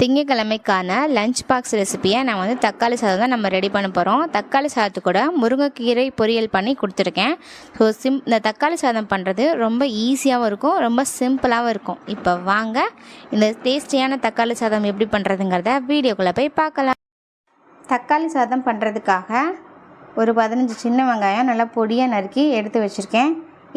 திங்கக்கிழமைக்கான lunch box ரெசிபியை நான் வந்து தக்காளி சாதம் தான் நம்ம ரெடி பண்ண போகிறோம் தக்காளி சாதத்து கூட முருங்கைக்கீரை பொரியல் பண்ணி கொடுத்துருக்கேன். ஸோ சிம் இந்த தக்காளி சாதம் பண்ணுறது ரொம்ப ஈஸியாகவும் இருக்கும் ரொம்ப சிம்பிளாகவும் இருக்கும். இப்போ வாங்க இந்த டேஸ்டியான தக்காளி சாதம் எப்படி பண்ணுறதுங்கிறத வீடியோக்குள்ளே போய் பார்க்கலாம். தக்காளி சாதம் பண்ணுறதுக்காக ஒரு பதினஞ்சு சின்ன வெங்காயம் நல்லா பொடியாக நறுக்கி எடுத்து வச்சுருக்கேன்.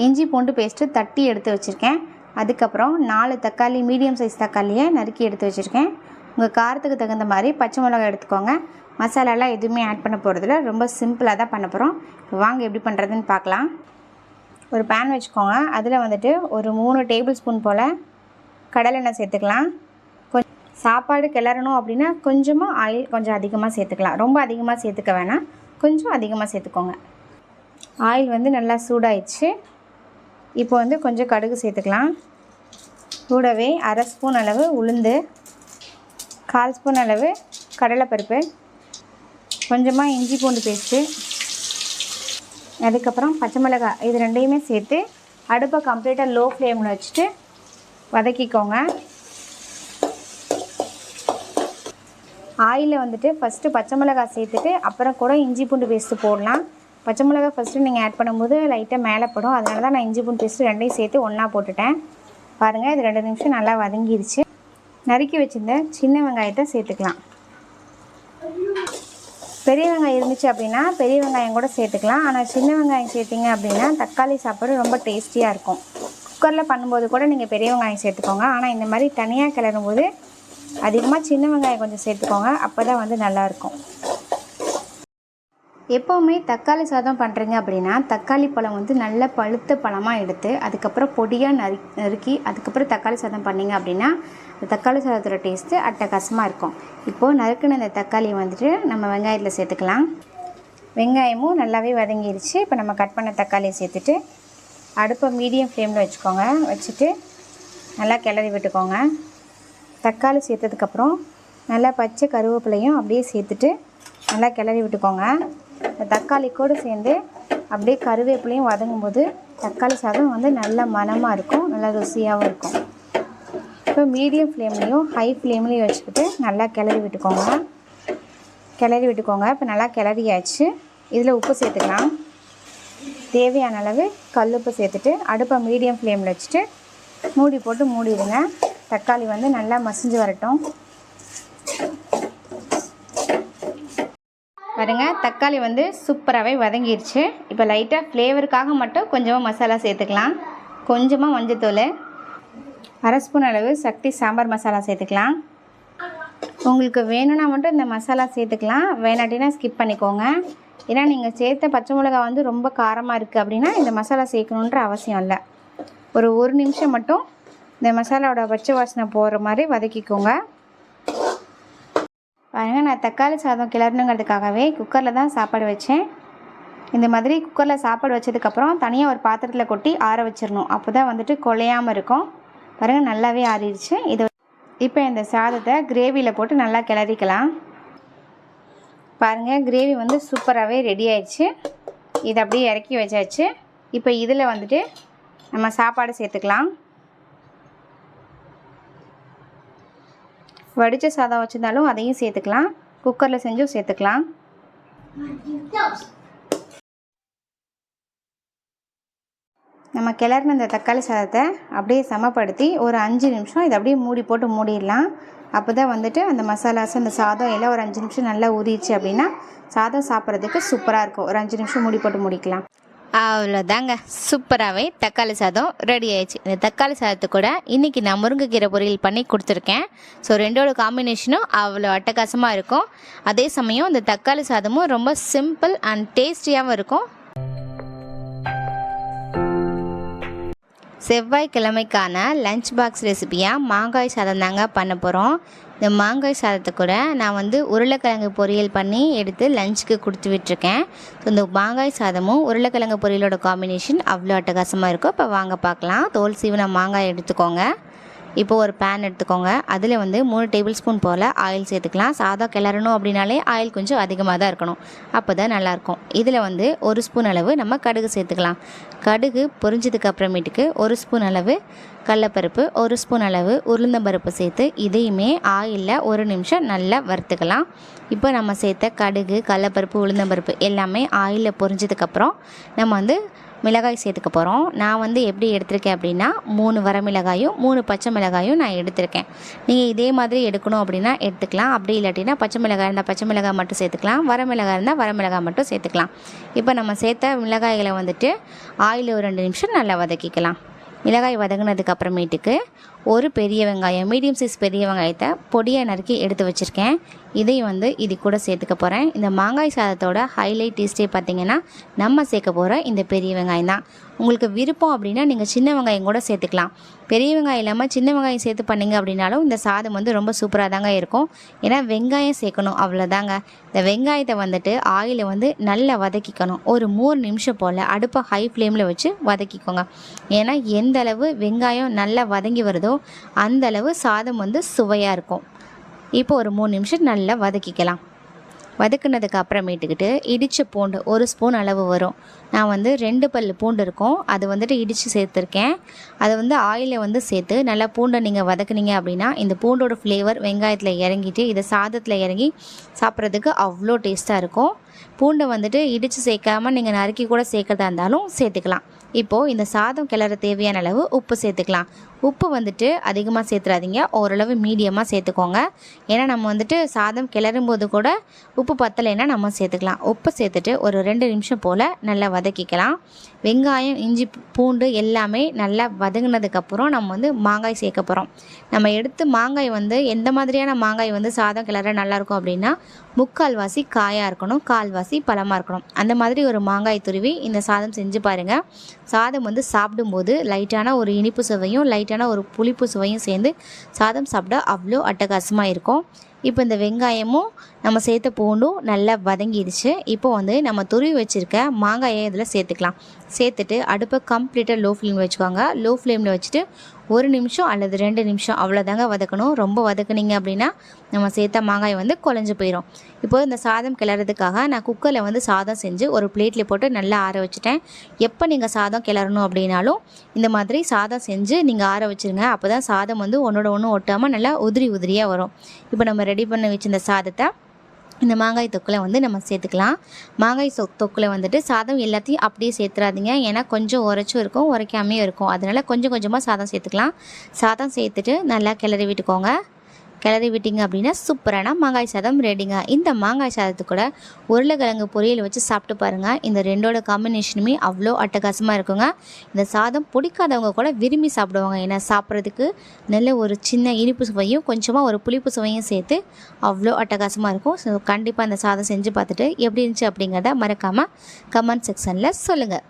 இஞ்சி பூண்டு பேஸ்ட்டு தட்டி எடுத்து வச்சுருக்கேன். அதுக்கப்புறம் நாலு தக்காளி மீடியம் சைஸ் தக்காளியை நறுக்கி எடுத்து வச்சுருக்கேன். உங்கள் காரத்துக்கு தகுந்த மாதிரி பச்சை மிளகாய் எடுத்துக்கோங்க. மசாலாலாம் எதுவுமே ஆட் பண்ண போகிறதில்ல ரொம்ப சிம்பிளாக தான் பண்ண போகிறோம் வாங்க எப்படி பண்ணுறதுன்னு பார்க்கலாம். ஒரு பேன் வச்சுக்கோங்க. அதில் வந்துட்டு ஒரு மூணு டேபிள் ஸ்பூன் போல் கடலெண்ணெய் சேர்த்துக்கலாம். கொஞ்சம் சாப்பாடு கிளறணும் அப்படின்னா கொஞ்சமாக ஆயில் கொஞ்சம் அதிகமாக சேர்த்துக்கலாம். ரொம்ப அதிகமாக சேர்த்துக்க வேணாம். கொஞ்சம் அதிகமாக சேர்த்துக்கோங்க. ஆயில் வந்து நல்லா சூடாயிடுச்சு. இப்போ வந்து கொஞ்சம் கடுகு சேர்த்துக்கலாம். கூடவே அரை ஸ்பூன் அளவு உளுந்து கால் ஸ்பூன் அளவு கடலைப்பருப்பு கொஞ்சமாக இஞ்சி பூண்டு பேஸ்ட்டு அதுக்கப்புறம் பச்சை மிளகாய் இது ரெண்டையுமே சேர்த்து அடுப்பை கம்ப்ளீட்டாக லோ ஃப்ளேமில் வச்சுட்டு வதக்கிக்கோங்க. ஆயிலில் வந்துட்டு ஃபஸ்ட்டு பச்சை மிளகாய் சேர்த்துட்டு அப்புறம் கூட இஞ்சி பூண்டு பேஸ்ட்டு போடலாம். பச்சை மிளகாய் ஃபஸ்ட்டு நீங்கள் ஆட் பண்ணும்போது லைட்டாக மேலே படும். அதனால தான் நான் இஞ்சி பூண்டு பேஸ்ட்டு ரெண்டையும் சேர்த்து ஒன்றா போட்டுட்டேன். பாருங்கள் இது ரெண்டு நிமிஷம் நல்லா வதங்கிடுச்சு நறுக்கி வச்சுருந்த சின்ன வெங்காயத்தை சேர்த்துக்கலாம். பெரிய வெங்காயம் இருந்துச்சு அப்படின்னா பெரிய வெங்காயம் கூட சேர்த்துக்கலாம். ஆனால் சின்ன வெங்காயம் சேர்த்திங்க அப்படின்னா தக்காளி சாப்பாடு ரொம்ப டேஸ்டியாக இருக்கும். குக்கரில் பண்ணும்போது கூட நீங்கள் பெரிய வெங்காயம் சேர்த்துக்கோங்க. ஆனால் இந்த மாதிரி தனியாக கிளறும் போது அதிகமாக சின்ன வெங்காயம் கொஞ்சம் சேர்த்துக்கோங்க. அப்போ தான் வந்து நல்லாயிருக்கும் எப்போவுமே தக்காளி சாதம் பண்ணுறீங்க அப்படின்னா தக்காளி பழம் வந்து நல்ல பழுத்த பழமாக எடுத்து அதுக்கப்புறம் பொடியாக நறு நறுக்கி அதுக்கப்புறம் தக்காளி சாதம் பண்ணிங்க அப்படின்னா இந்த தக்காளி சாதத்தோட டேஸ்ட்டு அட்டகாசமாக இருக்கும். இப்போது நறுக்குன இந்த தக்காளியை வந்துட்டு நம்ம வெங்காயத்தில் சேர்த்துக்கலாம். வெங்காயமும் நல்லாவே வதங்கிருச்சு. இப்போ நம்ம கட் பண்ண தக்காளியை சேர்த்துட்டு அடுப்பை மீடியம் ஃப்ளேமில் வச்சுக்கோங்க. வச்சுட்டு நல்லா கிளறி விட்டுக்கோங்க. தக்காளி சேர்த்ததுக்கப்புறம் நல்லா பச்சை கருவேப்பிலையும் அப்படியே சேர்த்துட்டு நல்லா கிளறி விட்டுக்கோங்க. இந்த தக்காளி கூட சேர்ந்து அப்படியே கருவேப்பிலையும் வதங்கும் போது தக்காளி சாதம் வந்து நல்ல மணமாக இருக்கும் நல்லா ருசியாகவும் இருக்கும். இப்போ மீடியம் ஃப்ளேம்லேயும் ஹை ஃப்ளேம்லேயும் வச்சுக்கிட்டு நல்லா கிளறி விட்டுக்கோங்க. கிளறி விட்டுக்கோங்க. இப்போ நல்லா கிளறியாச்சு. இதில் உப்பு சேர்த்துக்கலாம். தேவையான அளவு கல்லுப்பு சேர்த்துட்டு அடுப்பை மீடியம் ஃப்ளேமில் வச்சுட்டு மூடி போட்டு மூடிடுங்க. தக்காளி வந்து நல்லா மசிஞ்சு வரட்டும். பாருங்க தக்காளி வந்து சூப்பராகவே வதங்கிருச்சு. இப்போ லைட்டாக ஃப்ளேவருக்காக மட்டும் கொஞ்சமாக மசாலா சேர்த்துக்கலாம். கொஞ்சமாக மஞ்சத்தூள். அரை ஸ்பூன் அளவு சக்தி சாம்பார் மசாலா சேர்த்துக்கலாம். உங்களுக்கு வேணும்னா மட்டும் இந்த மசாலா சேர்த்துக்கலாம். வேணாட்டினா ஸ்கிப் பண்ணிக்கோங்க. ஏன்னா நீங்கள் சேர்த்த பச்சை மிளகா வந்து ரொம்ப காரமாக இருக்குது அப்படின்னா இந்த மசாலா சேர்க்கணுன்ற அவசியம் இல்லை. ஒரு ஒரு நிமிஷம் மட்டும் இந்த மசாலாவோட பச்சை வாசனை போகிற மாதிரி வதக்கிக்கோங்க. பாருங்கள் நான் தக்காளி சாதம் கிளறணுங்கிறதுக்காகவே குக்கரில் தான் சாப்பாடு வச்சேன். இந்த மாதிரி குக்கரில் சாப்பாடு வச்சதுக்கப்புறம் தனியாக ஒரு பாத்திரத்தில் கொட்டி ஆற வச்சிடணும். அப்போ தான் வந்துட்டு குலையாமல் இருக்கும். பாருங்கள் நல்லாவே ஆறிடுச்சு. இது இப்போ இந்த சாதத்தை கிரேவியில் போட்டு நல்லா கிளறிக்கலாம். பாருங்கள் கிரேவி வந்து சூப்பராகவே ரெடி ஆயிடுச்சு. இதை அப்படியே இறக்கி வச்சாச்சு. இப்போ இதில் வந்துட்டு நம்ம சாப்பாடு சேர்த்துக்கலாம். வடித்த சாதம் வச்சுருந்தாலும் அதையும் சேர்த்துக்கலாம். குக்கரில் செஞ்சும் சேர்த்துக்கலாம். நம்ம கிளறின இந்த தக்காளி சாதத்தை அப்படியே சமப்படுத்தி ஒரு அஞ்சு நிமிஷம் இதை அப்படியே மூடி போட்டு மூடிடலாம். அப்போ தான் வந்துட்டு அந்த மசாலாஸ் அந்த சாதம் எல்லாம் ஒரு அஞ்சு நிமிஷம் நல்லா ஊறிடுச்சு அப்படின்னா சாதம் சாப்பிட்றதுக்கு சூப்பராக இருக்கும். ஒரு அஞ்சு நிமிஷம் மூடி போட்டு முடிக்கலாம். அவ்வளோதாங்க சூப்பராகவே தக்காளி சாதம் ரெடி ஆயிடுச்சு. இந்த தக்காளி சாதத்து கூட இன்றைக்கி நான் முருங்கைக்கீரை பொரியல் பண்ணி கொடுத்துருக்கேன். ஸோ ரெண்டோட காம்பினேஷனும் அவ்வளோ அட்டகாசமாக இருக்கும். அதே சமயம் இந்த தக்காளி சாதமும் ரொம்ப சிம்பிள் அண்ட் டேஸ்டியாகவும் இருக்கும். செவ்வாய்க்கிழமைக்கான லஞ்ச் பாக்ஸ் ரெசிபியாக மாங்காய் சாதம் தாங்க பண்ண போகிறோம் இந்த மாங்காய் சாதத்தை கூட நான் வந்து உருளைக்கிழங்கு பொரியல் பண்ணி எடுத்து லஞ்சுக்கு கொடுத்து விட்டுருக்கேன். ஸோ இந்த மாங்காய் சாதமும் உருளைக்கிழங்கு பொரியலோட காம்பினேஷன் அவ்வளோ அட்டகாசமாக இருக்கும் இப்போ வாங்க பார்க்கலாம். தோல் சீவன மாங்காய் எடுத்துக்கோங்க. இப்போ ஒரு பேன் எடுத்துக்கோங்க. அதில் வந்து மூணு டேபிள் ஸ்பூன் போல் ஆயில் சேர்த்துக்கலாம். சாதா கிளறணும் அப்படின்னாலே ஆயில் கொஞ்சம் அதிகமாக தான் இருக்கணும். அப்போ தான் நல்லாயிருக்கும் இதில் வந்து ஒரு ஸ்பூன் அளவு நம்ம கடுகு சேர்த்துக்கலாம். கடுகு பொரிஞ்சதுக்கு அப்புறமேட்டுக்கு ஒரு ஸ்பூன் அளவு கடலப்பருப்பு ஒரு ஸ்பூன் அளவு உளுந்தம்பருப்பு சேர்த்து இதையுமே ஆயிலில் ஒரு நிமிஷம் நல்லா வறுத்துக்கலாம். இப்போ நம்ம சேர்த்த கடுகு கடலப்பருப்பு உளுந்தம்பருப்பு எல்லாமே ஆயிலில் பொரிஞ்சதுக்கப்புறம் நம்ம வந்து மிளகாய் சேர்த்துக்க போகிறோம் நான் வந்து எப்படி எடுத்திருக்கேன் அப்படின்னா மூணு வரமிளகாயும் மூணு பச்சை மிளகாயும் நான் எடுத்திருக்கேன். நீங்கள் இதே மாதிரி எடுக்கணும் அப்படின்னா எடுத்துக்கலாம். அப்படி இல்லாட்டினா பச்சை மிளகாய் இருந்தால் பச்சை மிளகாய் மட்டும் சேர்த்துக்கலாம். வரமிளகாய் இருந்தால் வரமிளகாய் மட்டும் சேர்த்துக்கலாம். இப்போ நம்ம சேர்த்த மிளகாய்களை வந்துட்டு ஆயில் ஒரு ரெண்டு நிமிஷம் நல்லா வதக்கிக்கலாம். மிளகாய் வதங்கினதுக்கு அப்புறமேட்டுக்கு ஒரு பெரிய வெங்காயம் மீடியம் சைஸ் பெரிய வெங்காயத்தை பொடியாக நறுக்கி எடுத்து வச்சுருக்கேன். இதையும் வந்து இது கூட சேர்த்துக்க போகிறேன் இந்த மாங்காய் சாதத்தோட ஹைலைட் டேஸ்ட்டே பார்த்தீங்கன்னா நம்ம சேர்க்க போகிற இந்த பெரிய வெங்காயம் தான். உங்களுக்கு விருப்பம் அப்படின்னா நீங்கள் சின்ன வெங்காயம் கூட சேர்த்துக்கலாம். பெரிய வெங்காயம் இல்லாமல் சின்ன வெங்காயம் சேர்த்து பண்ணீங்க அப்படின்னாலும் இந்த சாதம் வந்து ரொம்ப சூப்பராக தாங்க இருக்கும். ஏன்னா வெங்காயம் சேர்க்கணும் அவ்வளோதாங்க இந்த வெங்காயத்தை வந்துட்டு ஆயிலை வந்து நல்லா வதக்கிக்கணும். ஒரு மூணு நிமிஷம் போல் அடுப்பை ஹை ஃப்ளேமில் வச்சு வதக்கிக்கோங்க. ஏன்னா எந்த அளவு வெங்காயம் நல்லா வதங்கி வருதோ அந்த அளவு சாதம் வந்து சுவையாக இருக்கும். இப்போ ஒரு மூணு நிமிஷம் நல்லா வதக்கிக்கலாம். வதக்குனதுக்கு அப்புறமேட்டுக்கிட்டு இடித்த பூண்டு ஒரு ஸ்பூன் அளவு வரும். நான் வந்து ரெண்டு பல் பூண்டு இருக்கும். அது வந்துட்டு இடித்து சேர்த்துருக்கேன். அதை வந்து ஆயிலில் வந்து சேர்த்து நல்லா பூண்டை நீங்கள் வதக்குனீங்க அப்படின்னா இந்த பூண்டோட ஃப்ளேவர் வெங்காயத்தில் இறங்கிட்டு இதை சாதத்தில் இறங்கி சாப்பிட்றதுக்கு அவ்வளோ டேஸ்ட்டாக இருக்கும். பூண்டை வந்துட்டு இடித்து சேர்க்காம நீங்கள் நறுக்கி கூட சேர்க்கறதா இருந்தாலும் சேர்த்துக்கலாம். இப்போது இந்த சாதம் கிளற தேவையான அளவு உப்பு சேர்த்துக்கலாம். உப்பு வந்துட்டு அதிகமாக சேர்த்துறாதீங்க. ஓரளவு மீடியமாக சேர்த்துக்கோங்க. ஏன்னா நம்ம வந்துட்டு சாதம் கிளறும் போது கூட உப்பு பத்தலைன்னா நம்ம சேர்த்துக்கலாம். உப்பு சேர்த்துட்டு ஒரு ரெண்டு நிமிஷம் போல் நல்லா வதக்கிக்கலாம். வெங்காயம் இஞ்சி பூண்டு எல்லாமே நல்லா வதங்கினதுக்கப்புறம் நம்ம வந்து மாங்காய் சேர்க்க போகிறோம் நம்ம எடுத்து மாங்காய் வந்து எந்த மாதிரியான மாங்காய் வந்து சாதம் கிளற நல்லாயிருக்கும் அப்படின்னா முக்கால்வாசி காயாக இருக்கணும் கால்வாசி பழமாக இருக்கணும். அந்த மாதிரி ஒரு மாங்காய் துருவி இந்த சாதம் செஞ்சு பாருங்கள் சாதம் வந்து சாப்பிடும்போது லைட்டான ஒரு இனிப்பு சுவையும் லைட்டான ஒரு புளிப்பு சுவையும் சேர்ந்து சாதம் சாப்பிட அவ்வளோ அட்டகாசமாக இருக்கும். இப்போ இந்த வெங்காயமும் நம்ம சேர்த்த பூண்டும் நல்லா வதங்கிடுச்சு. இப்போ வந்து நம்ம துருவி வச்சுருக்க மாங்காயை இதில் சேர்த்துக்கலாம். சேர்த்துட்டு அடுப்பை கம்ப்ளீட்டாக லோ ஃப்ளேமில் வச்சுக்கோங்க. லோ ஃப்ளேமில் வச்சுட்டு ஒரு நிமிஷம் அல்லது ரெண்டு நிமிஷம் அவ்வளோதாங்க வதக்கணும். ரொம்ப வதக்குனீங்க அப்படின்னா நம்ம சேர்த்த மாங்காய் வந்து குழஞ்சி போயிடும் இப்போது இந்த சாதம் கிளறதுக்காக நான் குக்கரில் வந்து சாதம் செஞ்சு ஒரு பிளேட்டில் போட்டு நல்லா ஆற வச்சுட்டேன். எப்போ நீங்கள் சாதம் கிளறணும் அப்படின்னாலும் இந்த மாதிரி சாதம் செஞ்சு நீங்கள் ஆற வச்சுருங்க. அப்போ தான் சாதம் வந்து ஒன்றோட ஒன்று ஒட்டாமல் நல்லா உதிரி உதிரியாக வரும். இப்போ நம்ம ரெடி பண்ணி வச்சுருந்த சாதத்தை இந்த மாங்காய் தொக்கில் வந்து நம்ம சேர்த்துக்கலாம். மாங்காய் சொ தொக்கில் வந்துட்டு சாதம் எல்லாத்தையும் அப்படியே சேர்த்துறாதீங்க. ஏன்னா கொஞ்சம் உரைச்சும் இருக்கும் உரைக்காமையும் இருக்கும். அதனால் கொஞ்சம் கொஞ்சமாக சாதம் சேர்த்துக்கலாம். சாதம் சேர்த்துட்டு நல்லா கிளறி விட்டுக்கோங்க. கிளறி விட்டீங்க அப்படின்னா சூப்பரான மாங்காய் சாதம் ரெடிங்க இந்த மாங்காய் சாதத்து கூட உருளைக்கிழங்கு பொரியல் வச்சு சாப்பிட்டு பாருங்கள் இந்த ரெண்டோட காம்பினேஷனுமே அவ்வளோ அட்டகாசமாக இருக்குங்க. இந்த சாதம் பிடிக்காதவங்க கூட விரும்பி சாப்பிடுவாங்க. ஏன்னா சாப்பிட்றதுக்கு நல்ல ஒரு சின்ன இனிப்பு சுவையும் கொஞ்சமாக ஒரு புளிப்பு சுவையும் சேர்த்து அவ்வளோ அட்டகாசமாக இருக்கும். ஸோ கண்டிப்பாக அந்த சாதம் செஞ்சு பார்த்துட்டு எப்படி இருந்துச்சு அப்படிங்கிறத மறக்காமல் கமெண்ட் செக்ஷனில் சொல்லுங்கள்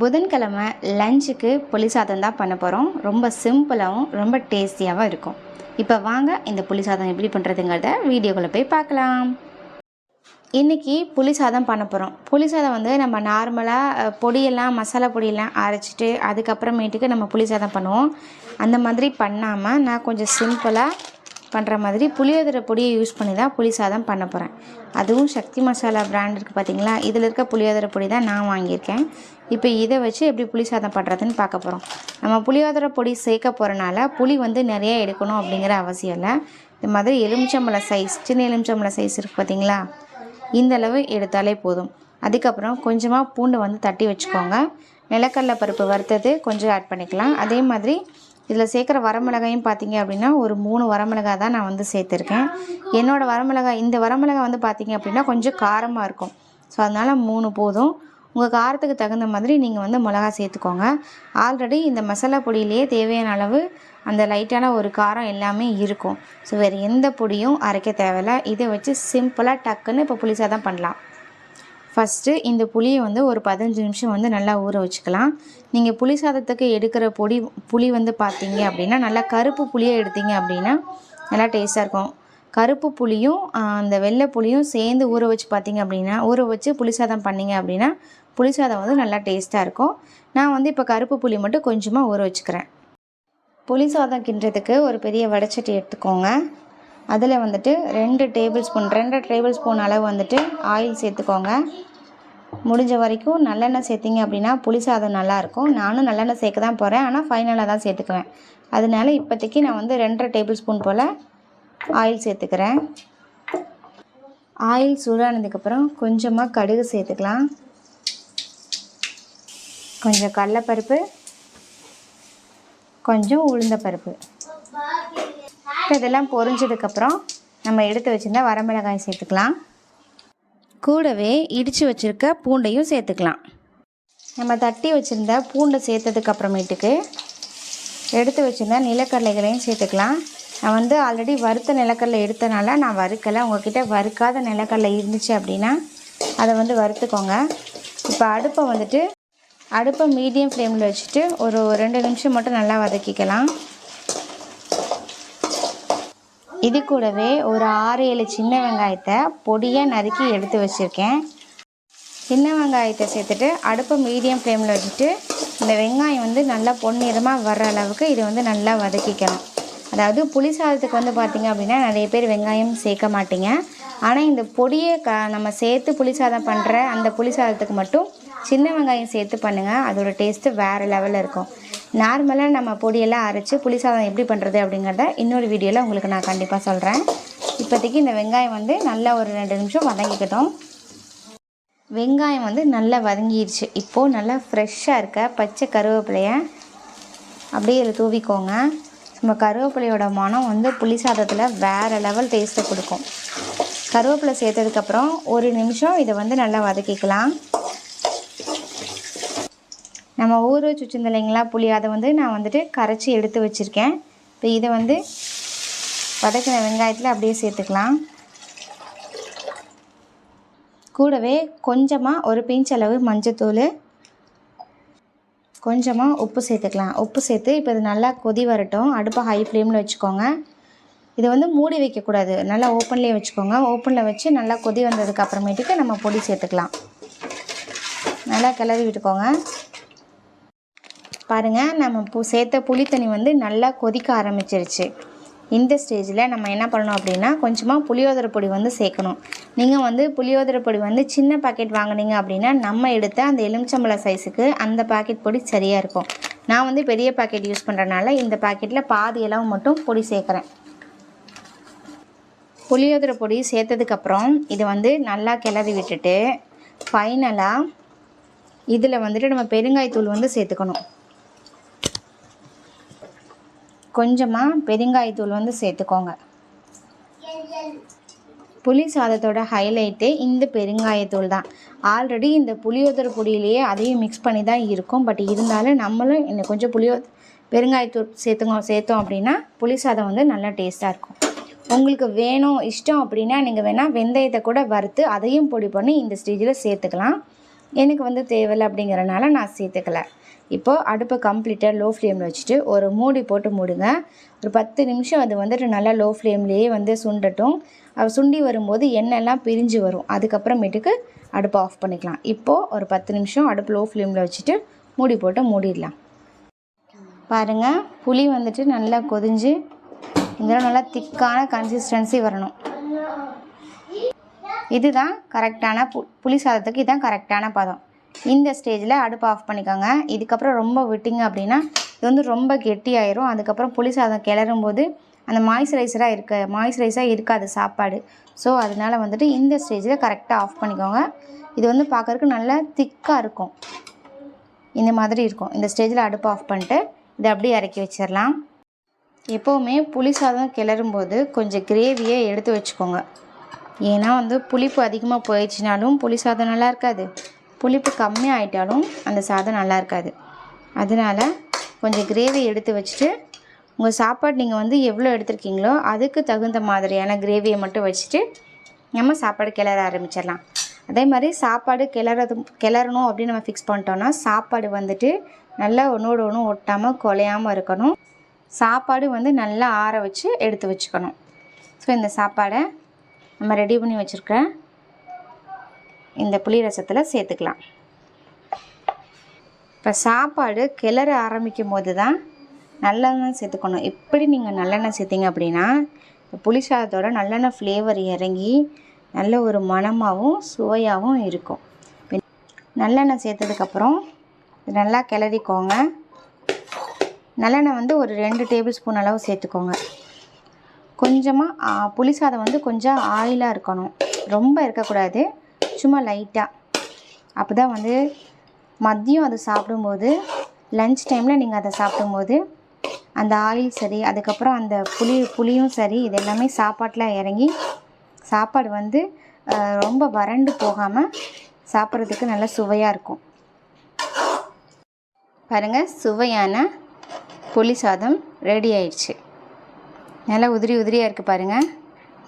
புதன்கிழமை லஞ்சுக்கு புளி சாதம் தான் பண்ண போகிறோம் ரொம்ப சிம்பிளாகவும் ரொம்ப டேஸ்டியாகவும் இருக்கும். இப்போ வாங்க இந்த புளி சாதம் எப்படி பண்ணுறதுங்கிறத வீடியோக்குள்ளே போய் பார்க்கலாம். இன்றைக்கி புளி சாதம் பண்ண போகிறோம் புளி சாதம் வந்து நம்ம நார்மலாக பொடியெல்லாம் மசாலா பொடியெல்லாம் அரைச்சிட்டு அதுக்கப்புறமேட்டுக்கு நம்ம புளி சாதம் பண்ணுவோம். அந்த மாதிரி பண்ணாமல் நான் கொஞ்சம் சிம்பிளாக பண்ணுற மாதிரி புளியோதரை பொடியை யூஸ் பண்ணி தான் புளி சாதம் பண்ண போகிறேன் அதுவும் சக்தி மசாலா பிராண்ட் இருக்குது பார்த்தீங்களா இதில் இருக்க புளியோதரை பொடி தான் நான் வாங்கியிருக்கேன். இப்போ இதை வச்சு எப்படி புளி சாதம் பண்ணுறதுன்னு பார்க்க போகிறோம் நம்ம புளியோதரை பொடி சேர்க்க போகிறனால புளி வந்து நிறையா எடுக்கணும் அப்படிங்கிற அவசியம் இல்லை. இந்த மாதிரி எலுமிச்சம்பழம் சைஸ் சின்ன எலுமிச்சம்பழம் சைஸ் இருக்குது பார்த்தீங்களா இந்த அளவு எடுத்தாலே போதும். அதுக்கப்புறம் கொஞ்சமாக பூண்டு வந்து தட்டி வச்சுக்கோங்க. நிலக்கடலை பருப்பு வறுத்தது கொஞ்சம் ஆட் பண்ணிக்கலாம். அதே மாதிரி இதில் சேர்க்குற வரமிளகாயும் பார்த்தீங்க அப்படின்னா ஒரு மூணு வரமிளகாய் தான் நான் வந்து சேர்த்துருக்கேன். என்னோடய வரமிளகாய் இந்த வரமிளகாய் வந்து பார்த்தீங்க அப்படின்னா கொஞ்சம் காரமாக இருக்கும். ஸோ அதனால் மூணு போதும். உங்கள் காரத்துக்கு தகுந்த மாதிரி நீங்கள் வந்து மிளகா சேர்த்துக்கோங்க. ஆல்ரெடி இந்த மசாலா பொடியிலேயே தேவையான அளவு அந்த லைட்டான ஒரு காரம் எல்லாமே இருக்கும். ஸோ வேறு எந்த பொடியும் அரைக்க தேவையில்ல. இதை வச்சு சிம்பிளாக டக்குன்னு இப்போ புளிசாக தான் பண்ணலாம். ஃபஸ்ட்டு இந்த புளியை வந்து ஒரு பதினஞ்சு நிமிஷம் வந்து நல்லா ஊற வச்சுக்கலாம். நீங்கள் புளி சாதத்துக்கு எடுக்கிற பொடி புளி வந்து பார்த்தீங்க அப்படின்னா நல்லா கருப்பு புளியை எடுத்தீங்க அப்படின்னா நல்லா டேஸ்ட்டாக இருக்கும். கருப்பு புளியும் அந்த வெள்ளை புளியும் சேர்ந்து ஊற வச்சு பார்த்தீங்க அப்படின்னா ஊற வச்சு புளி சாதம் பண்ணிங்க அப்படின்னா புளி சாதம் வந்து நல்லா டேஸ்ட்டாக இருக்கும். நான் வந்து இப்போ கருப்பு புளி மட்டும் கொஞ்சமாக ஊற வச்சுக்கிறேன். புளி சாதம் கிண்டுறதுக்கு ஒரு பெரிய வடைச்சட்டி எடுத்துக்கோங்க. அதில் வந்துட்டு ரெண்டு டேபிள் ஸ்பூன் ரெண்டு டேபிள் ஸ்பூன் அளவு வந்துட்டு ஆயில் சேர்த்துக்கோங்க. முடிஞ்ச வரைக்கும் நல்லெண்ணெய் சேர்த்திங்க அப்படின்னா புளி சாதம் நல்லாயிருக்கும். நானும் நல்லெண்ணெய் சேர்க்க தான் போகிறேன் ஆனால் ஃபைனலாக தான் சேர்த்துக்குவேன். அதனால இப்போதைக்கு நான் வந்து ரெண்டரை டேபிள் ஸ்பூன் போல் ஆயில் சேர்த்துக்கிறேன். ஆயில் சூடானதுக்கப்புறம் கொஞ்சமாக கடுகு சேர்த்துக்கலாம். கொஞ்சம் கடலப்பருப்பு கொஞ்சம் உளுந்த பருப்பு. இதெல்லாம் பொரிஞ்சதுக்கப்புறம் நம்ம எடுத்து வச்சுருந்தா வரமிளகாய் சேர்த்துக்கலாம். கூடவே இடித்து வச்சுருக்க பூண்டையும் சேர்த்துக்கலாம். நம்ம தட்டி வச்சுருந்த பூண்டை சேர்த்ததுக்கு அப்புறமேட்டுக்கு எடுத்து வச்சுருந்த நிலக்கடலைகளையும் சேர்த்துக்கலாம். நான் வந்து ஆல்ரெடி வறுத்த நிலக்கடலை எடுத்தனால நான் வறுக்கலை. உங்ககிட்ட வறுக்காத நிலக்கடலை இருந்துச்சு அப்படின்னா அதை வந்து வறுத்துக்கோங்க. இப்போ அடுப்பை வந்துட்டு அடுப்பை மீடியம் ஃப்ளேமில் வச்சுட்டு ஒரு ரெண்டு நிமிஷம் மட்டும் நல்லா வதக்கிக்கலாம். இது கூடவே ஒரு ஆறு ஏழு சின்ன வெங்காயத்தை பொடியாக நறுக்கி எடுத்து வச்சுருக்கேன். சின்ன வெங்காயத்தை சேர்த்துட்டு அடுப்பை மீடியம் ஃப்ளேமில் வச்சுட்டு இந்த வெங்காயம் வந்து நல்லா பொன்னிறமாக வர்ற அளவுக்கு இதை வந்து நல்லா வதக்கிக்கலாம். அதாவது புளி சாதத்துக்கு வந்து பார்த்திங்க அப்படின்னா நிறைய பேர் வெங்காயம் சேர்க்க மாட்டீங்க. ஆனால் இந்த பொடியை க நம்ம சேர்த்து புளி சாதம் பண்ணுற அந்த புளி சாதத்துக்கு மட்டும் சின்ன வெங்காயம் சேர்த்து பண்ணுங்கள் அதோட டேஸ்ட்டு வேறு லெவலில் இருக்கும். நார்மலாக நம்ம பொடியெல்லாம் அரைச்சி புளி சாதம் எப்படி பண்ணுறது அப்படிங்கிறத இன்னொரு வீடியோவில் உங்களுக்கு நான் கண்டிப்பாக சொல்கிறேன் இப்போதைக்கு இந்த வெங்காயம் வந்து நல்லா ஒரு ரெண்டு நிமிஷம் வதங்கிக்கிட்டோம். வெங்காயம் வந்து நல்லா வதங்கிடுச்சு இப்போது நல்லா ஃப்ரெஷ்ஷாக இருக்க பச்சை கருவேப்பிலையை அப்படியே இதில் தூவிக்கோங்க. நம்ம கருவேப்பிலையோட மனம் வந்து புளி சாதத்தில் வேறு லெவல் டேஸ்ட்டை கொடுக்கும். கருவேப்பிலை சேர்த்ததுக்கப்புறம் ஒரு நிமிஷம் இதை வந்து நல்லா வதக்கிக்கலாம். நம்ம ஊற வச்சு வச்சுருந்த இல்லைங்களா புளி அதை வந்து நான் வந்துட்டு கரைச்சி எடுத்து வச்சுருக்கேன். இப்போ இதை வந்து வதக்கின வெங்காயத்தில் அப்படியே சேர்த்துக்கலாம். கூடவே கொஞ்சமாக ஒரு பிஞ்ச் அளவு மஞ்சத்தூள். கொஞ்சமாக உப்பு சேர்த்துக்கலாம். உப்பு சேர்த்து இப்போ இது நல்லா கொதி வரட்டும். அடுப்பை ஹை ஃப்ளேமில் வச்சுக்கோங்க. இதை வந்து மூடி வைக்கக்கூடாது. நல்லா ஓப்பன்லேயே வச்சுக்கோங்க. ஓப்பனில் வச்சு நல்லா கொதி வந்ததுக்கு அப்புறமேட்டுக்கு நம்ம பொடி சேர்த்துக்கலாம். நல்லா கிளறி விட்டுக்கோங்க. பாருங்கள் நம்ம பூ சேர்த்த புளி தண்ணி வந்து நல்லா கொதிக்க ஆரம்பிச்சிருச்சு. இந்த ஸ்டேஜில் நம்ம என்ன பண்ணணும் அப்படின்னா கொஞ்சமாக புளியோதரை பொடி வந்து சேர்க்கணும். நீங்கள் வந்து புளியோதரை பொடி வந்து சின்ன பாக்கெட் வாங்குனீங்க அப்படின்னா நம்ம எடுத்த அந்த எலுமிச்சம்பழ சைஸுக்கு அந்த பாக்கெட் பொடி சரியாக இருக்கும். நான் வந்து பெரிய பாக்கெட் யூஸ் பண்ணுறனால இந்த பாக்கெட்டில் பாதி அளவு மட்டும் பொடி சேர்க்குறேன். புளியோதரை பொடி சேர்த்ததுக்கப்புறம் இதை வந்து நல்லா கிளறி விட்டுட்டு ஃபைனலாக இதில் வந்துட்டு நம்ம பெருங்காயத்தூள் வந்து சேர்த்துக்கணும். கொஞ்சமாக பெருங்காயத்தூள் வந்து சேர்த்துக்கோங்க. புளி சாதத்தோட ஹைலைட்டே இந்த பெருங்காயத்தூள் தான். ஆல்ரெடி இந்த புளியோதரை பொடியிலேயே அதையும் மிக்ஸ் பண்ணி தான் இருக்கும். பட் இருந்தாலும் நம்மளும் இன்னும் கொஞ்சம் புளியோ பெருங்காயத்தூள் சேர்த்துங்க சேர்த்தோம் அப்படின்னா புளி சாதம் வந்து நல்லா டேஸ்ட்டாக இருக்கும். உங்களுக்கு வேணும் இஷ்டம் அப்படின்னா நீங்கள் வேணால் வெந்தயத்தை கூட வறுத்து அதையும் பொடி பண்ணி இந்த ஸ்டேஜில் சேர்த்துக்கலாம். எனக்கு வந்து தேவையில்லை அப்படிங்கிறனால நான் சேர்த்துக்கல. இப்போது அடுப்பை கம்ப்ளீட்டாக லோ ஃப்ளேமில் வச்சுட்டு ஒரு மூடி போட்டு மூடுங்க. ஒரு பத்து நிமிஷம் அது வந்துட்டு நல்லா லோ ஃப்ளேம்லேயே வந்து சுண்டட்டும். அது சுண்டி வரும்போது எண்ணெய்லாம் பிரிஞ்சு வரும். அதுக்கப்புறமேட்டுக்கு அடுப்பை ஆஃப் பண்ணிக்கலாம். இப்போது ஒரு பத்து நிமிஷம் அடுப்பு லோ ஃப்ளேமில் வச்சுட்டு மூடி போட்டு மூடிடலாம். பாருங்கள் புளி வந்துட்டு நல்லா கொதிஞ்சு இதெல்லாம் நல்லா திக்கான கன்சிஸ்டன்சி வரணும். இதுதான் கரெக்டான பு புளி சாதத்துக்கு இதுதான் கரெக்டான பதம். இந்த ஸ்டேஜில் அடுப்பு ஆஃப் பண்ணிக்கோங்க. இதுக்கப்புறம் ரொம்ப விட்டிங்க அப்படின்னா இது வந்து ரொம்ப கெட்டியாயிரும். அதுக்கப்புறம் புளி சாதம் கிளறும் போது அந்த மாய்ஸ்சரைசராக இருக்க மாய்ஸ்சரைஸாக இருக்காது சாப்பாடு. ஸோ அதனால வந்துட்டு இந்த ஸ்டேஜில் கரெக்டாக ஆஃப் பண்ணிக்கோங்க. இது வந்து பார்க்கறதுக்கு நல்லா திக்காக இருக்கும். இந்த மாதிரி இருக்கும். இந்த ஸ்டேஜில் அடுப்பு ஆஃப் பண்ணிட்டு இதை அப்படியே இறக்கி வச்சிடலாம் எப்போவுமே புளி சாதம் கிளறும் போது கொஞ்சம் கிரேவியை எடுத்து வச்சுக்கோங்க. ஏன்னா வந்து புளிப்பு அதிகமாக போயிடுச்சுனாலும் புளி சாதம் நல்லா இருக்காது. புளிப்பு கம்மியாயிட்டாலும் அந்த சாதம் நல்லா இருக்காது. அதனால் கொஞ்சம் கிரேவி எடுத்து வச்சுட்டு உங்கள் சாப்பாடு நீங்கள் வந்து எவ்வளோ எடுத்துருக்கீங்களோ அதுக்கு தகுந்த மாதிரியான கிரேவியை மட்டும் வச்சுட்டு நம்ம சாப்பாடு கிளற ஆரம்பிச்சிடலாம். அதே மாதிரி சாப்பாடு கிளறது கிளறணும் அப்படின்னு நம்ம ஃபிக்ஸ் பண்ணிட்டோன்னா சாப்பாடு வந்துட்டு நல்லா ஒன்றோடு ஒன்று ஒட்டாமல் குலையாமல் இருக்கணும். சாப்பாடு வந்து நல்லா ஆற வச்சு எடுத்து வச்சுக்கணும். ஸோ இந்த சாப்பாடை நம்ம ரெடி பண்ணி வச்சுருக்க இந்த புளி ரசத்தில் சேர்த்துக்கலாம். இப்போ சாப்பாடு கிளற ஆரம்பிக்கும் போது தான் நல்லெண்ணெய் சேர்த்துக்கணும். எப்படி நீங்கள் நல்லெண்ணெய் சேர்த்திங்க அப்படின்னா புளி சாதத்தோட நல்லெண்ணெய் ஃப்ளேவர் இறங்கி நல்ல ஒரு மணமாகவும் சுவையாகவும் இருக்கும். நல்லெண்ணெய் சேர்த்ததுக்கப்புறம் நல்லா கிளறிக்கோங்க. நல்லெண்ணெய் வந்து ஒரு ரெண்டு டேபிள் ஸ்பூன் அளவு சேர்த்துக்கோங்க. கொஞ்சமாக புளி சாதம் வந்து கொஞ்சம் ஆயிலாக இருக்கணும். ரொம்ப இருக்கக்கூடாது. சும்மா லைட்டாக அப்போ தான் வந்து மதியம் அதை சாப்பிடும்போது லஞ்ச் டைமில் நீங்கள் அதை சாப்பிடும்போது அந்த ஆயில் சரி அதுக்கப்புறம் அந்த புளி புளியும் சரி இது எல்லாமே சாப்பாட்டில் இறங்கி சாப்பாடு வந்து ரொம்ப வறண்டு போகாமல் சாப்பிட்றதுக்கு நல்ல சுவையாக இருக்கும். பாருங்கள் சுவையான புளி சாதம் ரெடி ஆயிடுச்சு. நல்லா உதிரி உதிரியாக இருக்குது பாருங்கள்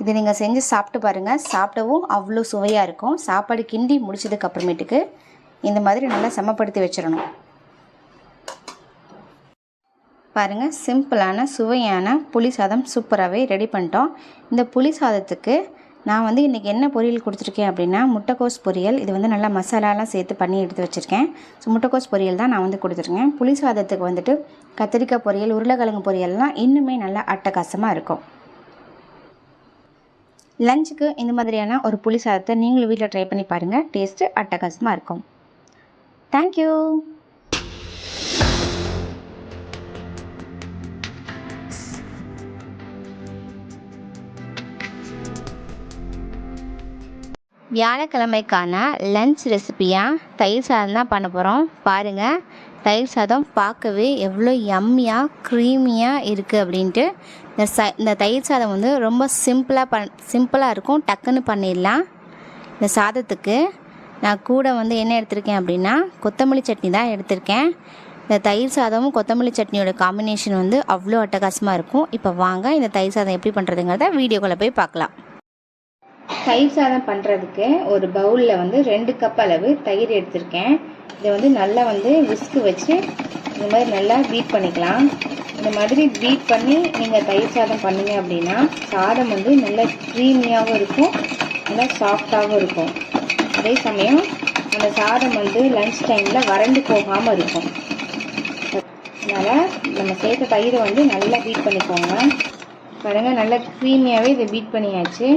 இது நீங்கள் செஞ்சு சாப்பிட்டு பாருங்கள் சாப்பிடவும் அவ்வளோ சுவையாக இருக்கும். சாப்பாடு கிண்டி முடிச்சதுக்கு அப்புறமேட்டுக்கு இந்த மாதிரி நல்லா சமப்படுத்தி வச்சிடணும். பாருங்கள் சிம்பிளான சுவையான புளி சாதம் சூப்பராகவே ரெடி பண்ணிட்டோம். இந்த புளி சாதத்துக்கு நான் வந்து இன்றைக்கி என்ன பொரியல் கொடுத்துருக்கேன் அப்படின்னா முட்டைக்கோஸ் பொரியல். இது வந்து நல்லா மசாலாலாம் சேர்த்து பண்ணி எடுத்து வச்சுருக்கேன். ஸோ முட்டைக்கோஸ் பொரியல் தான் நான் வந்து கொடுத்துருக்கேன். புளி சாதத்துக்கு வந்துட்டு கத்திரிக்காய் பொரியல் உருளைக்கிழங்கு பொரியல்லாம் இன்னுமே நல்லா அட்டகாசமாக இருக்கும். லஞ்சுக்கு இந்த மாதிரியான ஒரு புளி சாதத்தை நீங்களும் வீட்டில் ட்ரை பண்ணி பாருங்கள் டேஸ்ட்டு அட்டகாசமாக இருக்கும். தேங்க்யூ வியாழக்கிழமைக்கான லன்ச் ரெசிபியாக தயிர் சாதம் தான் பண்ண போகிறோம் பாருங்கள் தயிர் சாதம் பார்க்கவே எவ்வளோ யம்மியாக க்ரீமியாக இருக்குது அப்படின்ட்டு. இந்த ச இந்த தயிர் சாதம் வந்து ரொம்ப சிம்பிளாக பண் சிம்பிளாக இருக்கும். டக்குன்னு பண்ணிடலாம். இந்த சாதத்துக்கு நான் கூட வந்து என்ன எடுத்திருக்கேன் அப்படின்னா கொத்தமல்லி சட்னி தான் எடுத்திருக்கேன். இந்த தயிர் சாதமும் கொத்தமல்லி சட்னியோட காம்பினேஷன் வந்து அவ்வளோ அட்டகாசமாக இருக்கும். இப்போ வாங்க இந்த தயிர் சாதம் எப்படி பண்ணுறதுங்கிறத வீடியோக்குள்ளே போய் பார்க்கலாம். தயிர் சாதம் பண்ணுறதுக்கு ஒரு பவுலில் வந்து ரெண்டு கப் அளவு தயிர் எடுத்திருக்கேன். இதை வந்து நல்லா வந்து விஸ்கு வச்சு இந்த மாதிரி நல்லா பீட் பண்ணிக்கலாம். இந்த மாதிரி பீட் பண்ணி நீங்கள் தயிர் சாதம் பண்ணீங்க அப்படின்னா சாதம் வந்து நல்லா க்ரீமியாகவும் இருக்கும் நல்லா சாஃப்டாகவும் இருக்கும். அதே சமயம் அந்த சாதம் வந்து லன்ச் டைமில் வறண்டு போகாமல் இருக்கும். அதனால் நம்ம சேர்த்த தயிரை வந்து நல்லா பீட் பண்ணிக்கோங்க. பாருங்கள் நல்லா க்ரீமியாகவே இதை பீட் பண்ணியாச்சு.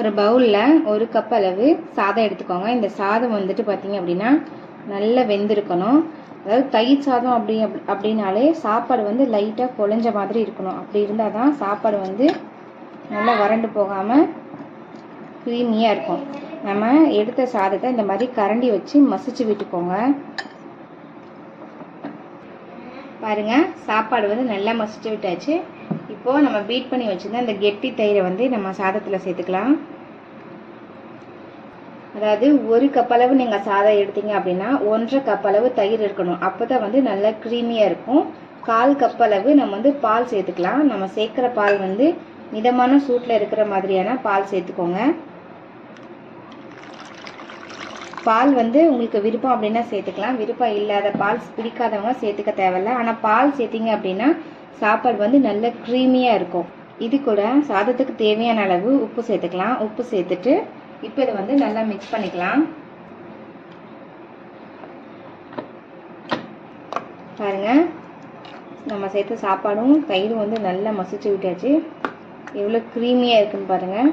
ஒரு பவுலில் ஒரு கப் அளவு சாதம் எடுத்துக்கோங்க. இந்த சாதம் வந்துட்டு பார்த்தீங்க அப்படின்னா நல்லா வெந்திருக்கணும். அதாவது தயிர் சாதம் அப்படி அப்படின்னாலே சாப்பாடு வந்து லைட்டாக குழஞ்ச மாதிரி இருக்கணும். அப்படி இருந்தால் தான் சாப்பாடு வந்து நல்லா வறண்டு போகாமல் க்ரீமியாக இருக்கும். நம்ம எடுத்த சாதத்தை இந்த மாதிரி கரண்டி வச்சு மசிச்சு விட்டுக்கோங்க. பாருங்க சாப்பாடு வந்து நல்லா மசிச்சு விட்டாச்சு. இப்போது நம்ம பீட் பண்ணி வச்சிருந்த இந்த கெட்டி தயிரை வந்து நம்ம சாதத்தில் சேர்த்துக்கலாம். அதாவது ஒரு கப் அளவு நீங்கள் சாதம் எடுத்தீங்க அப்படின்னா ஒன்றரை கப் அளவு தயிர் இருக்கணும். அப்போ தான் வந்து நல்லா க்ரீமியாக இருக்கும். கால் கப் அளவு நம்ம வந்து பால் சேர்த்துக்கலாம். நம்ம சேர்க்குற பால் வந்து மிதமான சூட்டில் இருக்கிற மாதிரியான பால் சேர்த்துக்கோங்க. பால் வந்து உங்களுக்கு விருப்பம் அப்படின்னா சேர்த்துக்கலாம். விருப்பம் இல்லாத பால் பிடிக்காதவங்க சேர்த்துக்க தேவையில்ல. ஆனால் பால் சேர்த்திங்க அப்படின்னா சாப்பாடு வந்து நல்ல க்ரீமியாக இருக்கும். இது கூட சாதத்துக்கு தேவையான அளவு உப்பு சேர்த்துக்கலாம். உப்பு சேர்த்துட்டு இப்போ இதை வந்து நல்லா மிக்ஸ் பண்ணிக்கலாம். பாருங்க. நம்ம சேர்த்த சாப்பாடும் தயிரும் வந்து நல்லா மசிச்சு விட்டாச்சு. எவ்வளோ க்ரீமியாக இருக்குன்னு பாருங்கள்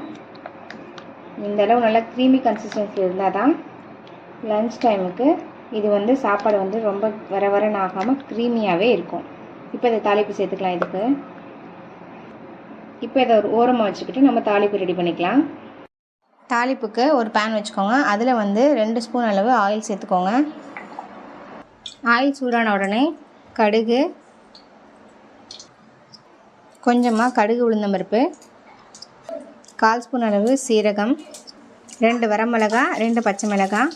இந்த அளவு நல்லா க்ரீமி கன்சிஸ்டன்சி இருந்தால் தான் லஞ்ச் டைமுக்கு இது வந்து சாப்பாடு வந்து ரொம்ப வர வரன்னு ஆகாமல் க்ரீமியாகவே இருக்கும். இப்போ இதை தாளிப்பு சேர்த்துக்கலாம் இதுக்கு. இப்போ இதை ஒரு ஓரமாக வச்சுக்கிட்டு நம்ம தாளிப்பு ரெடி பண்ணிக்கலாம். தாளிப்புக்கு ஒரு பேன் வச்சுக்கோங்க. அதில் வந்து ரெண்டு ஸ்பூன் அளவு ஆயில் சேர்த்துக்கோங்க. ஆயில் சூடான உடனே கடுகு கொஞ்சமாக கடுகு உளுந்தம்பருப்பு கால் ஸ்பூன் அளவு சீரகம் ரெண்டு வரமிளகா ரெண்டு பச்சை மிளகாய்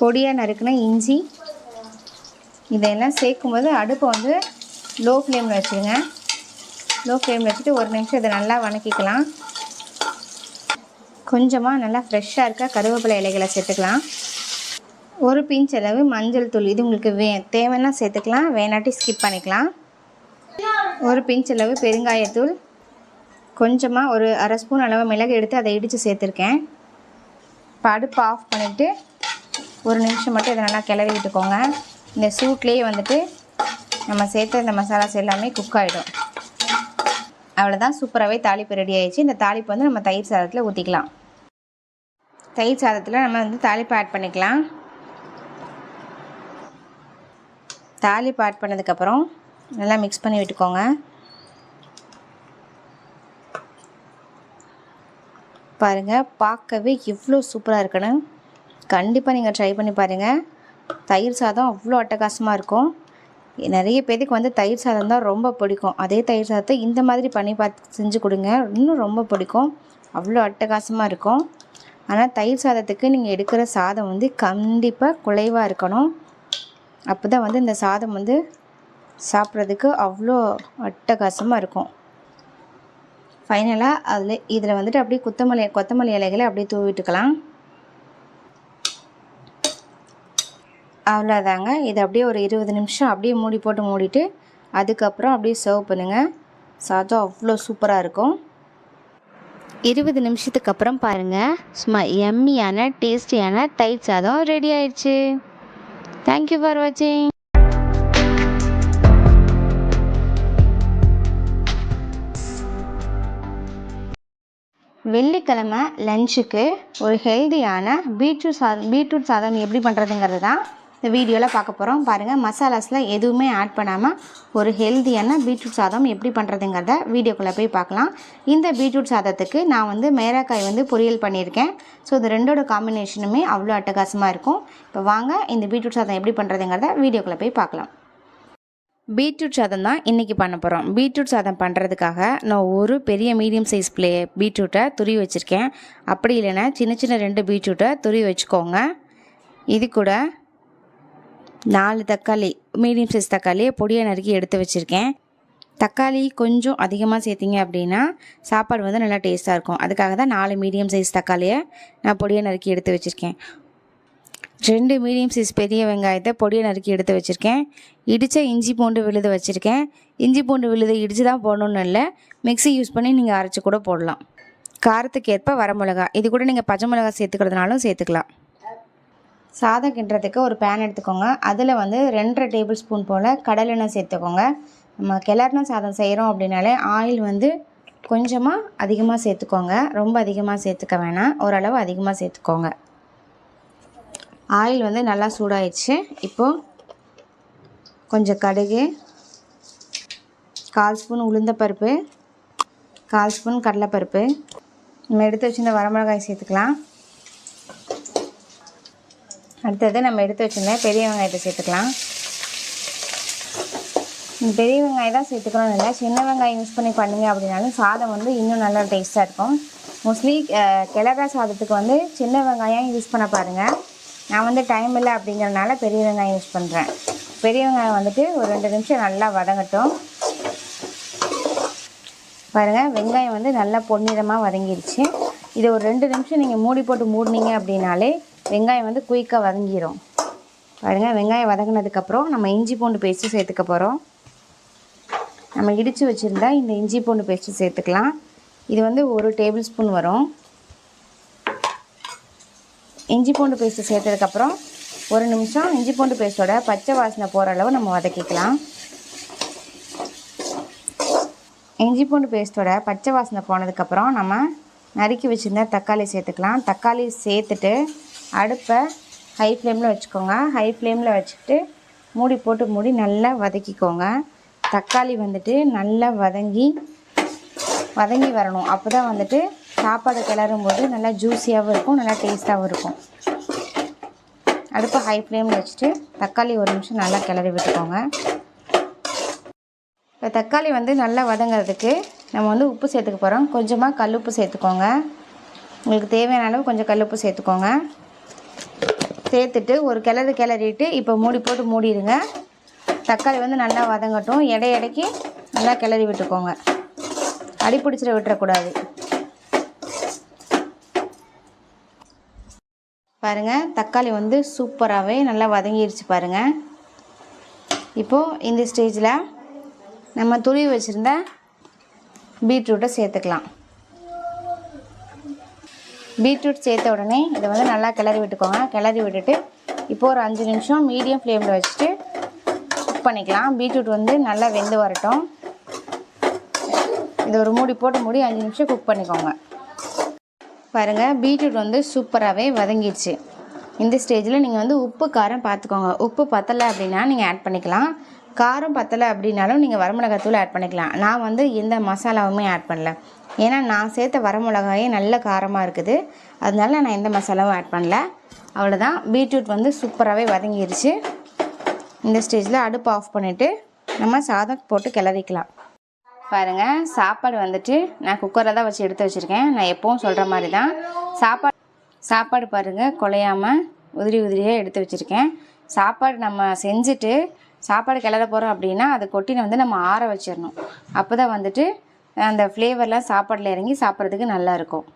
பொடியாக நறுக்குன இஞ்சி இதையெல்லாம் சேர்க்கும்போது அடுப்பை வந்து லோ ஃப்ளேமில் வச்சுருங்க. லோ ஃப்ளேமில் வச்சுட்டு ஒரு நிமிஷம் இதை நல்லா வணக்கிக்கலாம். கொஞ்சமாக நல்லா ஃப்ரெஷ்ஷாக இருக்க கருவேப்பிலை இலைகளை சேர்த்துக்கலாம். ஒரு பிஞ்ச் அளவு மஞ்சள் தூள். இது உங்களுக்கு வே தேவைன்னா சேர்த்துக்கலாம். வேணாட்டி ஸ்கிப் பண்ணிக்கலாம். ஒரு பிஞ்ச் அளவு பெருங்காயத்தூள். கொஞ்சமாக ஒரு அரை ஸ்பூன் அளவு மிளகு எடுத்து அதை இடித்து சேர்த்துருக்கேன். இப்போ அடுப்பு ஆஃப் பண்ணிவிட்டு ஒரு நிமிஷம் மட்டும் இதை நல்லா கிளறி விட்டுக்கோங்க. இந்த சூட்லேயே வந்துட்டு நம்ம சேர்த்த இந்த மசாலாஸ் எல்லாமே குக் ஆகிடும் அவ்வளோதான் சூப்பராகவே தாளிப்பு ரெடி ஆகிடுச்சு இந்த தாளிப்பு வந்து நம்ம தயிர் சாதத்தில் ஊற்றிக்கலாம் தயிர் சாதத்தில் நம்ம வந்து தாளிப்பு ஆட் பண்ணிக்கலாம். தாளிப்பு ஆட் பண்ணதுக்கப்புறம் நல்லா மிக்ஸ் பண்ணி விட்டுக்கோங்க. பாருங்கள் பார்க்கவே எவ்வளோ சூப்பராக இருக்குன்னு கண்டிப்பாக நீங்கள் ட்ரை பண்ணி பாருங்கள் தயிர் சாதம் அவ்வளோ அட்டகாசமாக இருக்கும். நிறைய பேருக்கு வந்து தயிர் சாதம் தான் ரொம்ப பிடிக்கும். அதே தயிர் சாதத்தை இந்த மாதிரி பண்ணி பார்த்து செஞ்சு கொடுங்க. இன்னும் ரொம்ப பிடிக்கும். அவ்வளோ அட்டகாசமாக இருக்கும். ஆனால் தயிர் சாதத்துக்கு நீங்கள் எடுக்கிற சாதம் வந்து கண்டிப்பாக குலைவாக இருக்கணும். அப்போ தான் வந்து இந்த சாதம் வந்து சாப்பிட்றதுக்கு அவ்வளோ அட்டகாசமாக இருக்கும். ஃபைனலாக அதில் இதில் வந்துட்டு அப்படியே கொத்தமல்லி கொத்தமல்லி இலைகளை அப்படியே தூவிட்டுக்கலாம். அவ்வளோதாங்க இது அப்படியே ஒரு இருபது நிமிஷம் அப்படியே மூடி போட்டு மூடிட்டு அதுக்கப்புறம் அப்படியே சர்வ் பண்ணுங்கள் சாதம் அவ்வளோ சூப்பராக இருக்கும். இருபது நிமிஷத்துக்கு அப்புறம் பாருங்கள் சும்மா எம்மியான டேஸ்டியான தயிர் சாதம் ரெடி ஆயிடுச்சு. தேங்க்யூ ஃபார் வாட்சிங் வெள்ளிக்கிழமை லஞ்சுக்கு ஒரு ஹெல்தியான பீட்ரூட் சாதம் பீட்ரூட் சாதம் எப்படி பண்ணுறதுங்கிறது தான் இந்த வீடியோவில் பார்க்க போகிறோம் பாருங்கள் மசாலாஸில் எதுவுமே ஆட் பண்ணாமல் ஒரு ஹெல்த்தியான பீட்ரூட் சாதம் எப்படி பண்ணுறதுங்கிறத வீடியோக்குள்ளே போய் பார்க்கலாம் இந்த பீட்ரூட் சாதத்துக்கு நான் வந்து மேராக்காய் வந்து பொரியல் பண்ணியிருக்கேன். ஸோ இது ரெண்டோட காம்பினேஷனுமே அவ்வளோ அட்டகாசமாக இருக்கும். இப்போ வாங்க இந்த பீட்ரூட் சாதம் எப்படி பண்ணுறதுங்கிறத வீடியோக்குள்ளே போய் பார்க்கலாம் பீட்ரூட் சாதம் தான் இன்றைக்கி பண்ண போகிறோம் பீட்ரூட் சாதம் பண்ணுறதுக்காக நான் ஒரு பெரிய மீடியம் சைஸ் ப்ளே பீட்ரூட்டை துருவி வச்சுருக்கேன். அப்படி இல்லைன்னா சின்ன சின்ன ரெண்டு பீட்ரூட்டை துருவி வச்சுக்கோங்க. இது கூட நாலு தக்காளி மீடியம் சைஸ் தக்காளியை பொடியை நறுக்கி எடுத்து வச்சுருக்கேன். தக்காளி கொஞ்சம் அதிகமாக சேர்த்திங்க அப்படின்னா சாப்பாடு வந்து நல்லா டேஸ்ட்டாக இருக்கும். அதுக்காக தான் நாலு மீடியம் சைஸ் தக்காளியை நான் பொடியை நறுக்கி எடுத்து வச்சுருக்கேன். ரெண்டு மீடியம் சைஸ் பெரிய வெங்காயத்தை பொடியை நறுக்கி எடுத்து வச்சுருக்கேன். இடித்த இஞ்சி பூண்டு விழுது வச்சுருக்கேன். இஞ்சி பூண்டு விழுது இடித்து தான் போடணும்னு இல்லை மிக்ஸி யூஸ் பண்ணி நீங்கள் அரைச்சி கூட போடலாம். காரத்துக்கு ஏற்ப வரமிளகா இது கூட நீங்கள் பச்சை மிளகா சேர்த்துக்கிறதுனாலும் சேர்த்துக்கலாம். சாதம் கிண்டுறதுக்கு ஒரு பேன் எடுத்துக்கோங்க. அதில் வந்து ரெண்டரை டேபிள் ஸ்பூன் போல் கடலெண்ணெய் சேர்த்துக்கோங்க. நம்ம கிளர்ன சாதம் செய்கிறோம் அப்படின்னாலே ஆயில் வந்து கொஞ்சமாக அதிகமாக சேர்த்துக்கோங்க. ரொம்ப அதிகமாக சேர்த்துக்க வேணாம். ஓரளவு அதிகமாக சேர்த்துக்கோங்க. ஆயில் வந்து நல்லா சூடாயிடுச்சு. இப்போது கொஞ்சம் கடுகு கால் ஸ்பூன் உளுந்தப்பருப்பு கால் ஸ்பூன் கடலைப்பருப்பு. நம்ம எடுத்து வச்சுருந்த வரமிளகாய் சேர்த்துக்கலாம். அடுத்தது நம்ம எடுத்து வச்சுருந்தேன் பெரிய வெங்காயத்தை சேர்த்துக்கலாம். பெரிய வெங்காயம் தான் சேர்த்துக்கணும்னு இல்லை. சின்ன வெங்காயம் யூஸ் பண்ணி பண்ணுங்க அப்படின்னாலும் சாதம் வந்து இன்னும் நல்லா டேஸ்ட்டாக இருக்கும். மோஸ்ட்லி கிளறா சாதத்துக்கு வந்து சின்ன வெங்காயம் யூஸ் பண்ண பாருங்கள் நான் வந்து டைம் இல்லை அப்படிங்கிறனால பெரிய வெங்காயம் யூஸ் பண்ணுறேன் பெரிய வெங்காயம் வந்துட்டு ஒரு ரெண்டு நிமிஷம் நல்லா வதங்கட்டும். பாருங்கள் வெங்காயம் வந்து நல்லா பொன்னிறமாக வதங்கிடுச்சு இது ஒரு ரெண்டு நிமிஷம் நீங்கள் மூடி போட்டு மூடினீங்க அப்படின்னாலே வெங்காயம் வந்து குயிக்காக வதங்கிடும் பாருங்கள் வெங்காயம் வதங்கினதுக்கப்புறம் நம்ம இஞ்சி பூண்டு பேஸ்ட்டு சேர்த்துக்க போகிறோம் நம்ம இடித்து வச்சுருந்தா இந்த இஞ்சி பூண்டு பேஸ்ட்டு சேர்த்துக்கலாம். இது வந்து ஒரு டேபிள் ஸ்பூன் வரும். இஞ்சி பூண்டு பேஸ்ட்டு சேர்த்ததுக்கப்புறம் ஒரு நிமிஷம் இஞ்சி பூண்டு பேஸ்ட்டோட பச்சை வாசனை போகிற அளவு நம்ம வதக்கிக்கலாம். இஞ்சி பூண்டு பேஸ்ட்டோட பச்சை வாசனை போனதுக்கப்புறம் நம்ம நறுக்கி வச்சுருந்தா தக்காளி சேர்த்துக்கலாம். தக்காளி சேர்த்துட்டு அடுப்பை ஹை ஃப்ளேமில் வச்சுக்கோங்க. ஹை ஃப்ளேமில் வச்சுட்டு மூடி போட்டு மூடி நல்லா வதக்கிக்கோங்க. தக்காளி வந்துட்டு நல்லா வதங்கி வதங்கி வரணும். அப்போ தான் வந்துட்டு சாப்பாடு கிளறும் போது நல்லா ஜூஸியாகவும் இருக்கும் நல்லா டேஸ்ட்டாகவும் இருக்கும். அடுப்பை ஹை ஃப்ளேமில் வச்சுட்டு தக்காளி ஒரு நிமிஷம் நல்லா கிளறி விட்டுக்கோங்க. இப்போ தக்காளி வந்து நல்லா வதங்கிறதுக்கு நம்ம வந்து உப்பு சேர்த்துக்க போகிறோம் கொஞ்சமாக கல்லுப்பு சேர்த்துக்கோங்க. உங்களுக்கு தேவையான அளவு கொஞ்சம் கல்லுப்பு சேர்த்துக்கோங்க. சேர்த்துட்டு ஒரு கிளறு கிளறிட்டு இப்போ மூடி போட்டு மூடிடுங்க. தக்காளி வந்து நல்லா வதங்கட்டும். எடை எடைக்கு நல்லா கிளறி விட்டுக்கோங்க. அடி பிடிச்சிட விட்டுறக்கூடாது. பாருங்கள் தக்காளி வந்து சூப்பராகவே நல்லா வதங்கிடுச்சு பாருங்கள் இப்போது இந்த ஸ்டேஜில் நம்ம துருவி வச்சுருந்த பீட்ரூட்டை சேர்த்துக்கலாம். பீட்ரூட் சேர்த்த உடனே இதை வந்து நல்லா கிளறி விட்டுக்கோங்க. கிளறி விட்டுட்டு இப்போ ஒரு அஞ்சு நிமிஷம் மீடியம் ஃப்ளேமில் வச்சுட்டு குக் பண்ணிக்கலாம். பீட்ரூட் வந்து நல்லா வெந்து வரட்டும். இது ஒரு மூடி போட்டு மூடி அஞ்சு நிமிஷம் குக் பண்ணிக்கோங்க. பாருங்கள் பீட்ரூட் வந்து சூப்பராகவே வதங்கிடுச்சு. இந்த ஸ்டேஜில் நீங்கள் வந்து உப்பு காரம் பார்த்துக்கோங்க. உப்பு பத்தலை அப்படின்னா நீங்கள் ஆட் பண்ணிக்கலாம். காரம் பத்தலை அப்படின்னாலும் நீங்கள் வரமிளகாத்தூள் ஆட் பண்ணிக்கலாம். நான் வந்து எந்த மசாலாவுமே ஆட் பண்ணல. ஏன்னா நான் சேர்த்த வரமிளகாயே நல்ல காரமாக இருக்குது. அதனால நான் எந்த மசாலாவும் ஆட் பண்ணல. அவ்வளோதான் பீட்ரூட் வந்து சூப்பராகவே வதங்கிருச்சு. இந்த ஸ்டேஜில் அடுப்பு ஆஃப் பண்ணிவிட்டு நம்ம சாதம் போட்டு கிளறிக்கலாம். பாருங்கள் சாப்பாடு வந்துட்டு நான் குக்கரில் தான் வச்சு எடுத்து வச்சுருக்கேன். நான் எப்பவும் சொல்கிற மாதிரி தான் சாப்பாடு சாப்பாடு பாருங்கள் குலையாமல் உதிரி உதிரியாக எடுத்து வச்சுருக்கேன். சாப்பாடு நம்ம செஞ்சுட்டு சாப்பாடு கிளற போகிறோம் அப்படின்னா அதை கொட்டினை வந்து நம்ம ஆற வச்சிடணும். அப்போ தான் வந்துட்டு அந்த ஃப்ளேவர்லாம் சாப்பாடில் இறங்கி சாப்பிட்றதுக்கு நல்லாயிருக்கும்.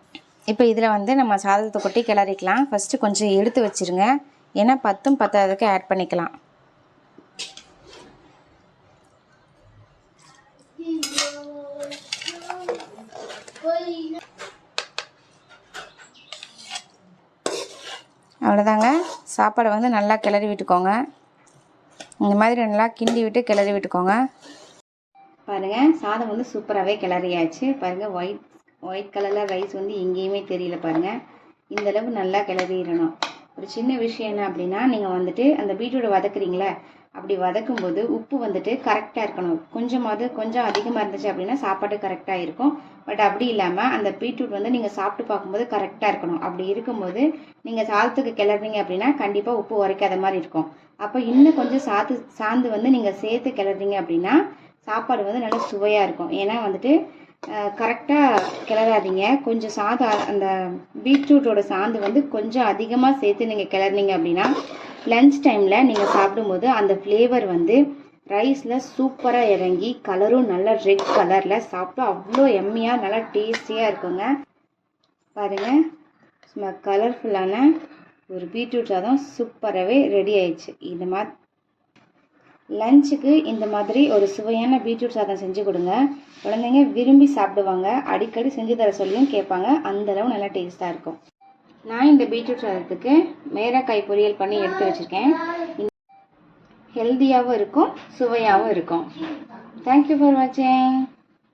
இப்போ இதில் வந்து நம்ம சாதத்தை கொட்டி கிளறிக்கலாம். ஃபஸ்ட்டு கொஞ்சம் எடுத்து வச்சுருங்க. ஏன்னா பத்தும் பத்தாததுக்கு ஆட் பண்ணிக்கலாம். அவ்வளோதாங்க சாப்பாடை வந்து நல்லா கிளறி விட்டுக்கோங்க. இந்த மாதிரி நல்லா கிண்டி விட்டு கிளறி விட்டுக்கோங்க. பாருங்கள் சாதம் வந்து சூப்பராகவே கிளறியாச்சு. பாருங்கள் ஒயிட் ஒயிட் கலரில் ரைஸ் வந்து எங்கேயுமே தெரியல பாருங்கள் இந்த அளவு நல்லா கிளறிடணும். ஒரு சின்ன விஷயம் என்ன அப்படின்னா நீங்கள் வந்துட்டு அந்த பீட்ரூட் வதக்குறீங்களே அப்படி வதக்கும்போது உப்பு வந்துட்டு கரெக்டாக இருக்கணும். கொஞ்சமாவது கொஞ்சம் அதிகமாக இருந்துச்சு அப்படின்னா சாப்பாடு கரெக்டாக இருக்கும். பட் அப்படி இல்லாமல் அந்த பீட்ரூட் வந்து நீங்கள் சாப்பிட்டு பார்க்கும்போது கரெக்டாக இருக்கணும். அப்படி இருக்கும்போது நீங்கள் சாதத்துக்கு கிளறீங்க அப்படின்னா கண்டிப்பாக உப்பு உரைக்காத மாதிரி இருக்கும். அப்போ இன்னும் கொஞ்சம் சாத்து சாந்து வந்து நீங்கள் சேர்த்து கிளறீங்க அப்படின்னா சாப்பாடு வந்து நல்லா சுவையாக இருக்கும். ஏன்னா வந்துட்டு கரெக்டாக கிளறாதீங்க. கொஞ்சம் சாதம் அந்த பீட்ரூட்டோட சாந்து வந்து கொஞ்சம் அதிகமாக சேர்த்து நீங்கள் கிளறினீங்க அப்படின்னா லன்ச் டைமில் நீங்கள் சாப்பிடும்போது அந்த ஃப்ளேவர் வந்து ரைஸில் சூப்பராக இறங்கி கலரும் நல்லா ரெட் கலரில் சாப்பிட்டா அவ்வளோ எம்மியாக நல்லா டேஸ்டியாக இருக்குங்க. பாருங்கள் சும்மா கலர்ஃபுல்லான ஒரு பீட்ரூட் சாதம் சூப்பராகவே ரெடி ஆயிடுச்சு. இந்த மாதிரி லஞ்சுக்கு இந்த மாதிரி ஒரு சுவையான பீட்ரூட் சாதம் செஞ்சு கொடுங்க. குழந்தைங்க விரும்பி சாப்பிடுவாங்க. அடிக்கடி செஞ்சு தர சொல்லியும் கேட்பாங்க. அந்தளவு நல்லா டேஸ்ட்டாக இருக்கும். நான் இந்த பீட்ரூட் சாதத்துக்கு மேரக்காய் பொரியல் பண்ணி எடுத்து வச்சுருக்கேன். ஹெல்த்தியாகவும் இருக்கும் சுவையாகவும் இருக்கும். தேங்க்யூ ஃபார் வாட்சிங்